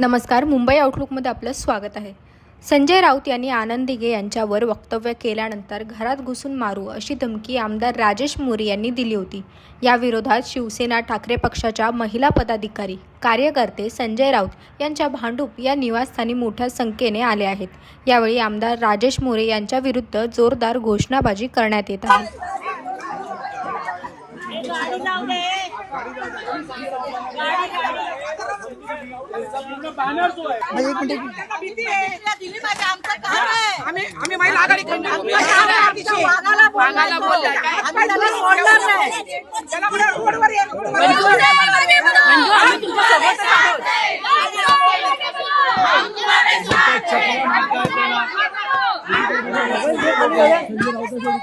नमस्कार मुंबई आउटलुकमध्ये आपलं स्वागत आहे. संजय राऊत यांनी आनंद दिघे यांच्यावर वक्तव्य केल्यानंतर घरात घुसून मारू अशी धमकी आमदार राजेश मोरे यांनी दिली होती. या विरोधात शिवसेना ठाकरे पक्षाच्या महिला पदाधिकारी कार्यकर्ते संजय राऊत यांच्या भांडूप या निवासस्थानी मोठ्या संख्येने आले आहेत. यावेळी आमदार राजेश मोरे यांच्या विरुद्ध जोरदार घोषणाबाजी करण्यात येत आहे. आम्ही महिला आघाडी.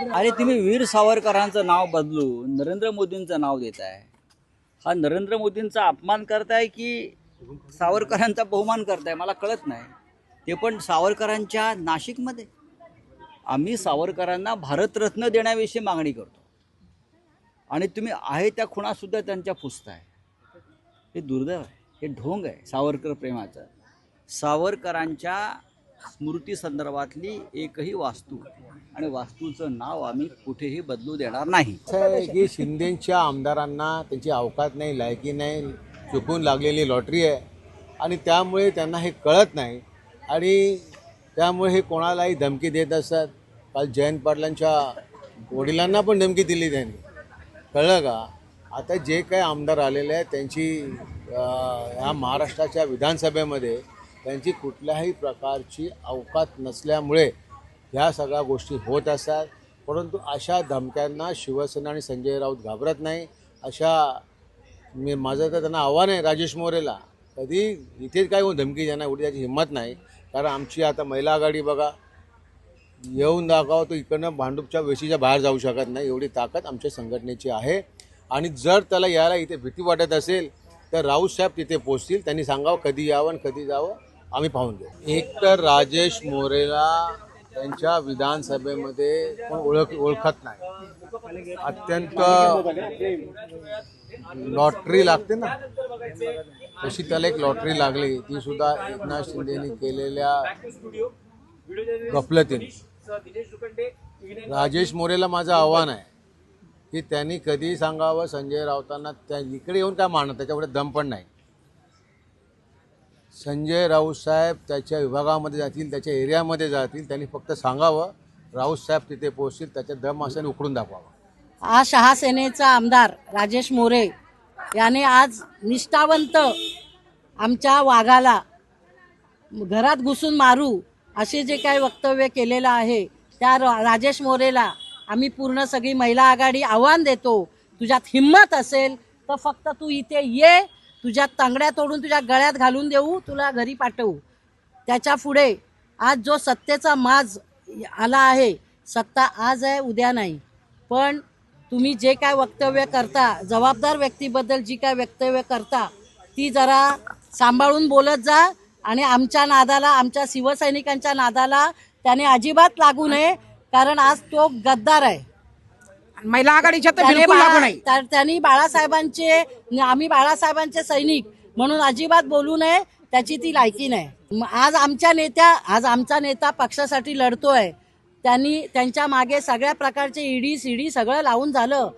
अरे तुम्ही वीर सावरकरांचं नाव बदलून नरेंद्र मोदींचं नाव देत आहे हा नरेंद्र मोदींचा अपमान करताय की सावरकरांचा बहुमान करताय? मला कळत नाही. ते पण सावरकरांच्या नाशिकमध्ये. आम्ही सावरकरांना भारतरत्न देण्याविषयी मागणी करतो. आणि तुम्ही आहे त्या खुणासुद्धा त्यांच्या पुसताय हे दुर्दैव आहे. हे ढोंग आहे सावरकर प्रेमाचं. सावरकरांच्या स्मृती संदर्भातली एकही वास्तू आणि वास्तूचं नाव आम्ही कुठेही बदलू देणार नाही. आहे की शिंदेच्या आमदारांना त्यांची अवकात नाही लायकी नाही चुकून लागलेली लॉटरी आहे. आणि त्यामुळे त्यांना हे कळत नाही. आणि त्यामुळे हे कोणालाही धमकी देत असतात. काल जयंत पाटलांच्या वडिलांना पण धमकी दिली त्यांनी. कळलं का? आता जे काही आमदार आलेले आहेत त्यांची ह्या महाराष्ट्राच्या विधानसभेमध्ये त्यांची कुठल्याही प्रकारची अवकात नसल्यामुळे ह्या सगळ्या गोष्टी होत असतात. परंतु अशा धमक्यांना शिवसेना आणि संजय राऊत घाबरत नाही. अशा मी माझं तर त्यांना आव्हान आहे राजेश मोरेला. कधी इथेच काय होऊन धमकी देणार एवढी त्याची हिंमत नाही. कारण आमची आता महिला आघाडी बघा येऊन दाखवा तो इकडनं भांडूपच्या वेशीच्या बाहेर जाऊ शकत नाही. एवढी ताकद आमच्या संघटनेची आहे. आणि जर त्याला यायला इथे भीती वाटत असेल तर राऊत साहेब तिथे पोचतील. त्यांनी सांगावं कधी यावं आणि कधी जावं. आम्ही पाहून देऊ एक तर राजेश मोरेला त्यांच्या विधानसभेमध्ये कोण ओळख ओळखत नाही. अत्यंत लॉटरी लागते ना. तशी त्याला एक लॉटरी लागली. ती सुद्धा एकनाथ शिंदेनी केलेल्या गफलतीने. राजेश मोरेला माझं आव्हान आहे की त्यांनी कधी सांगावं संजय राऊतांना त्या इकडे येऊन काय मानत त्याच्यापुढे दम पण नाही. संजय राऊत साहेब त्याच्या विभागामध्ये जातील त्याच्या एरियामध्ये जातील त्यांनी फक्त सांगावं राऊत साहेब तिथे पोहोचतील त्याच्या दम असल्याने उकडून दाखवावं. आज शहासेनेचा आमदार राजेश मोरे याने आज निष्ठावंत आमच्या वाघाला घरात घुसून मारू असे जे काही वक्तव्य केलेलं आहे त्या रा- राजेश मोरेला आम्ही पूर्ण सगळी महिला आघाडी आव्हान देतो. तुझ्यात हिंमत असेल तर फक्त तू इथे ये तुझ्या तांगड्या तोडून तुझ्या गळ्यात घालून देऊ तुला घरी पाठवू. त्याच्या पुढे आज जो सत्तेचा माज आला आहे सत्ता आज आहे उद्या नाही. पण तुम्ही जे काय वक्तव्य करता जबाबदार व्यक्तीबद्दल जी काय वक्तव्य करता ती जरा सांभाळून बोलत जा आणि आमच्या नादाला आमच्या शिवसैनिकांच्या नादाला त्याने अजिबात लागू नये कारण आज तो गद्दार आहे. महिला आघाडीच्या तर त्याने बिलकुल लागू बाळा- नाही. त्या- त्यांनी बाळासाहेबांचे आम्ही बाळासाहेबांचे सैनिक म्हणून अजिबात बोलू नये त्याची ती लायकी नाही. म- आज आमच्या नेत्या आज आमचा नेता पक्षासाठी लढतोय. त्यांनी त्यांच्या मागे सगळ्या प्रकारचे ईडी सीडी सगळं लावून झालं.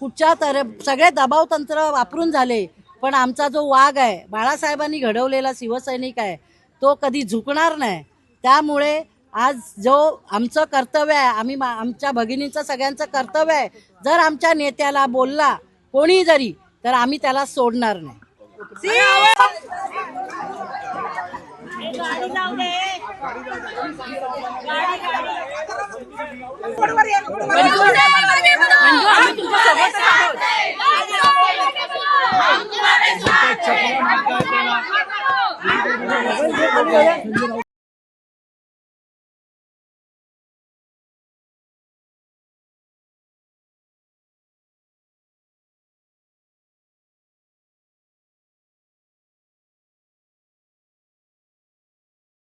कुठच्या तर सगळे दबाव तंत्र वापरून झाले. पण आमचा जो वाघ आहे बाळासाहेबांनी घडवलेला शिवसैनिक आहे तो कधी झुकणार नाही. त्यामुळे आज जो आमचं कर्तव्य आहे आम्ही आमच्या भगिनींचं सगळ्यांचं कर्तव्य आहे जर आमच्या नेत्याला बोलला कोणी जरी तर आम्ही त्याला सोडणार नाही.